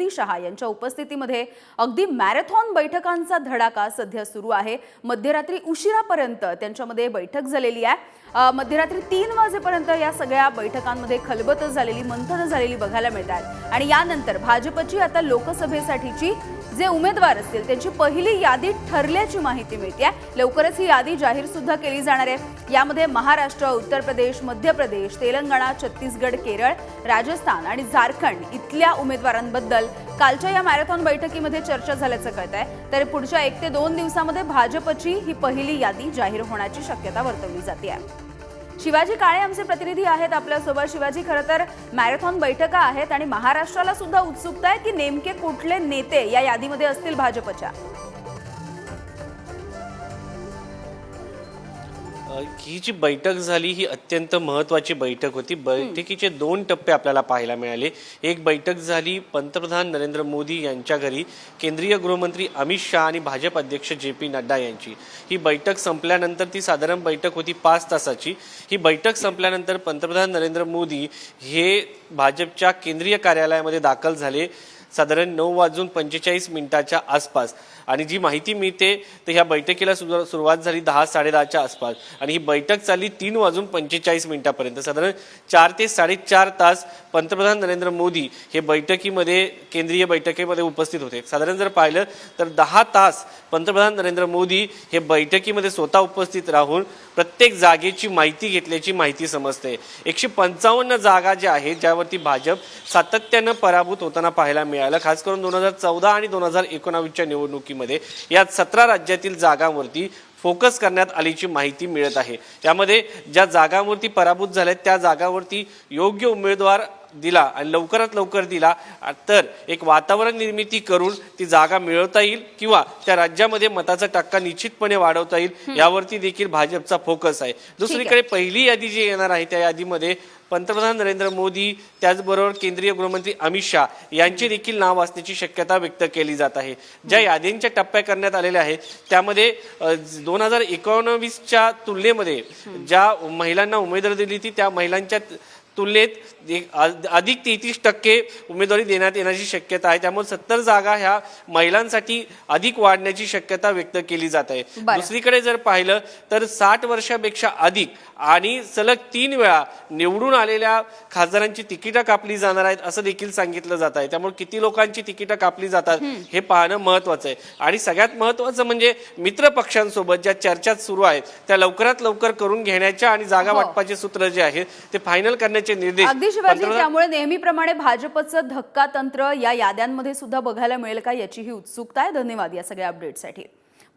मोदी शहा यांच्या उपस्थितीमध्ये अगदी मॅरेथॉन बैठकांचा धडाका सध्या सुरू आहे. मध्यरात्री उशिरापर्यंत त्यांच्यामध्ये बैठक झालेली आहे. मध्यरात्री तीन वाजेपर्यंत या सगळ्या बैठकांमध्ये खलबत झालेली मंथनं झालेली बघायला मिळतात आणि यानंतर भाजपची आता लोकसभेसाठीची जे उमेदवार असतील त्यांची पहिली यादी ठरल्याची माहिती मिळते लवकरच ही यादी जाहीर सुद्धा केली जाणार आहे. यामध्ये महाराष्ट्र उत्तर प्रदेश मध्य प्रदेश तेलंगणा छत्तीसगड केरळ राजस्थान आणि झारखंड इथल्या उमेदवारांबद्दल कालच्या या मॅरेथॉन बैठकीमध्ये चर्चा झाल्याचं कळत आहे तर पुढच्या एक ते दोन दिवसामध्ये भाजपची ही पहिली यादी जाहीर होण्याची शक्यता वर्तवली जाते शिवाजी काळे आमचे प्रतिनिधी आहेत आपल्यासोबत. शिवाजी खरं तर मॅरेथॉन बैठका आहेत आणि महाराष्ट्राला सुद्धा उत्सुकता आहे की नेमके कुठले नेते या यादीमध्ये असतील भाजपच्या? ही जी बैठक झाली ही अत्यंत महत्वाची बैठक होती. बैठकीचे दोन टप्पे आपल्याला पाहायला मिळाले. एक बैठक झाली पंतप्रधान नरेंद्र मोदी यांच्या घरी केंद्रीय गृहमंत्री अमित शहा आणि भाजप अध्यक्ष जे पी नड्डा यांची. ही बैठक संपल्यानंतर ती साधारण बैठक होती पाच तासाची. ही बैठक संपल्यानंतर पंतप्रधान नरेंद्र मोदी हे भाजपच्या केंद्रीय कार्यालयामध्ये दाखल झाले. साधारण नऊ वाजून पंचेचाळीस मिनिटाच्या आसपास. आणि जी माहिती मिळते तर ह्या बैठकीला सुरु- सुरुवात झाली दहा साडेदहाच्या आसपास. आणि ही बैठक चालली तीन वाजून पंचेचाळीस मिनिटापर्यंत. साधारण चार ते साडेचार तास पंतप्रधान नरेंद्र मोदी हे बैठकीमध्ये केंद्रीय बैठकीमध्ये उपस्थित होते. साधारण जर पाहिलं तर दहा तास पंतप्रधान नरेंद्र मोदी हे बैठकीमध्ये स्वतः उपस्थित राहून प्रत्येक जागेची माहिती घेतल्याची माहिती समजते. एकशे पंचावन्न जागा ज्या आहेत ज्यावरती भाजप सातत्यानं पराभूत होताना पाहायला मिळालं. खास करून दोन हजार चौदा आणि दोन हजार एकोणावीसच्या निवडणुकीमध्ये. या सतरा राज्यातील जागांवरती फोकस करण्यात आल्याची माहिती मिळत आहे. त्यामध्ये ज्या जागांवरती पराभूत झाल्यात त्या जागांवरती योग्य उमेदवार दिला आणि लवकरात लवकर दिला तर एक वातावरण निर्मिती करून ती जागा मिळवता येईल किंवा त्या राज्यामध्ये मताचा टक्का निश्चितपणे वाढवता येईल यावरती देखील भाजपचा फोकस आहे. दुसरीकडे पहिली यादी जी येणार आहे त्या यादीमध्ये पंतप्रधान नरेंद्र मोदी त्याचबरोबर केंद्रीय गृहमंत्री अमित शहा यांचे देखील नाव असण्याची शक्यता व्यक्त केली जात आहे. ज्या यादींच्या टप्प्या करण्यात आलेल्या आहेत त्यामध्ये दोन हजार एकोणावीसच्या तुलनेमध्ये ज्या महिलांना उमेदवारी दिली ती त्या महिलांच्या तुलनेत अधिक तेहतीस टक्के उमेदवारी देण्यात येण्याची शक्यता आहे. त्यामुळे सत्तर जागा ह्या महिलांसाठी अधिक वाढण्याची शक्यता व्यक्त केली जात आहे. दुसरीकडे जर पाहिलं तर साठ वर्षापेक्षा अधिक आणि सलग तीन वेळा निवडून आलेल्या खासदारांची तिकीटं कापली जाणार आहेत असं देखील सांगितलं जात आहे. त्यामुळे किती लोकांची तिकीटं कापली जातात हे पाहणं महत्वाचं आहे. आणि सगळ्यात महत्वाचं म्हणजे मित्र पक्षांसोबत ज्या चर्चा सुरू आहेत त्या लवकरात लवकर करून घेण्याच्या आणि जागा हो. वाटपाचे सूत्र जे आहेत ते फायनल करण्याचे निर्देश अगदी शिवाजी त्यामुळे नेहमीप्रमाणे भाजपचं धक्का तंत्र या याद्यांमध्ये सुद्धा बघायला मिळेल का याची ही उत्सुकता आहे. धन्यवाद या सगळ्या अपडेटसाठी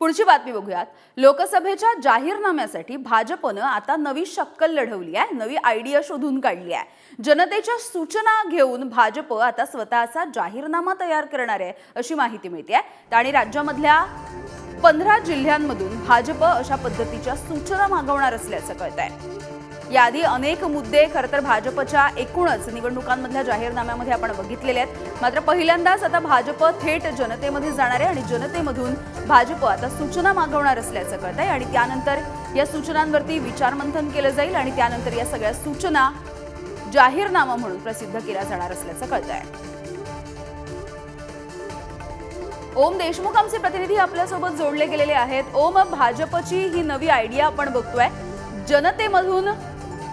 पुढची बातमी बघूयात. लोकसभेच्या जाहीरनाम्यासाठी भाजपनं आता नवी शक्कल लढवली आहे. नवी आयडिया शोधून काढली आहे. जनतेच्या सूचना घेऊन भाजप आता स्वतःचा जाहीरनामा तयार करणार आहे अशी माहिती मिळते आणि राज्यामधल्या पंधरा जिल्ह्यांमधून भाजप अशा पद्धतीच्या सूचना मागवणार असल्याचं कळत आहे याआधी अनेक मुद्दे खरं तर भाजपच्या एकूणच निवडणुकांमधल्या जाहीरनाम्यामध्ये आपण बघितलेले आहेत. मात्र पहिल्यांदाच आता भाजप थेट जनतेमध्ये जाणार आहे आणि जनतेमधून भाजप आता सूचना मागवणार असल्याचं कळत आहे आणि त्यानंतर या सूचनांवरती विचारमंथन केलं जाईल आणि त्यानंतर या सगळ्या सूचना जाहीरनामा म्हणून प्रसिद्ध केल्या जाणार असल्याचं कळत आहे. ओम देशमुख आमचे प्रतिनिधी आपल्यासोबत जोडले गेलेले आहेत. ओम भाजपची ही नवी आयडिया आपण बघतोय. जनतेमधून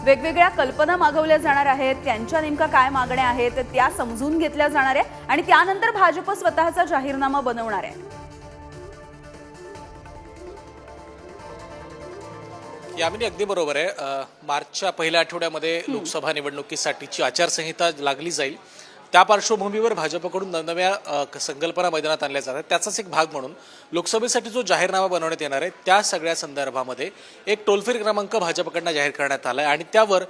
वेगवेगळ्या कल्पना मागवल्या जाणार आहेत त्यांच्या नेमका काय मागण्या आहेत त्या समजून घेतल्या जाणार आहे आणि त्यानंतर भाजप स्वतःचा जाहीरनामा बनवणार आहे. यामिनी अगदी बरोबर आहे. मार्चच्या पहिल्या आठवड्यामध्ये लोकसभा निवडणुकीसाठीची आचारसंहिता लागली जाईल. त्या पार्श्वभूमीवर भाजपकडून नवनव्या संकल्पना मैदानात आणल्या जातात. त्याचाच एक भाग म्हणून लोकसभेसाठी जो जाहीरनामा बनवण्यात येणार आहे त्या सगळ्या संदर्भामध्ये एक टोल फ्री क्रमांक भाजपकडनं जाहीर करण्यात आला आहे आणि त्यावर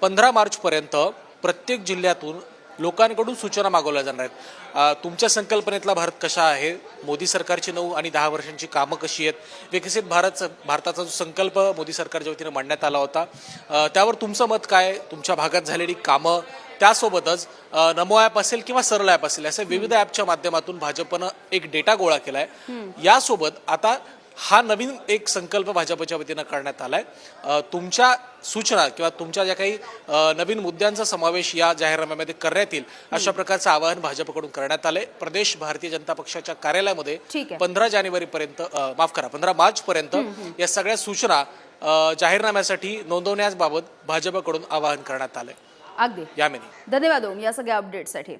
पंधरा मार्चपर्यंत प्रत्येक जिल्ह्यातून लोकांकडून सूचना मागवल्या जाणार आहेत. तुमच्या संकल्पनेतला भारत कसा आहे? मोदी सरकारची नऊ आणि दहा वर्षांची कामं कशी आहेत? विकसित भारत भारताचा जो संकल्प मोदी सरकारच्या वतीनं मांडण्यात आला होता. त्यावर तुमचं मत काय? तुमच्या भागात झालेली कामं त्यासोबतच नमो ॲप असेल किंवा सरळ ॲप असेल असे विविध ॲपच्या माध्यमातून भाजपनं एक डेटा गोळा केला आहे यासोबत आता हा नवीन एक संकल्प भाजपच्या वतीनं करण्यात आलाय. तुमच्या सूचना किंवा तुमच्या ज्या काही नवीन मुद्द्यांचा समावेश या जाहीरनाम्यामध्ये करण्यात येईल अशा प्रकारचं आवाहन भाजपकडून करण्यात आलंय. प्रदेश भारतीय जनता पक्षाच्या कार्यालयामध्ये. पंधरा जानेवारी पर्यंत माफ करा पंधरा मार्च पर्यंत या सगळ्या सूचना जाहीरनाम्यासाठी नोंदवण्याबाबत भाजपकडून आवाहन करण्यात आलंय. अगदी. यामिनी धन्यवाद ओम या सगळ्या अपडेटसाठी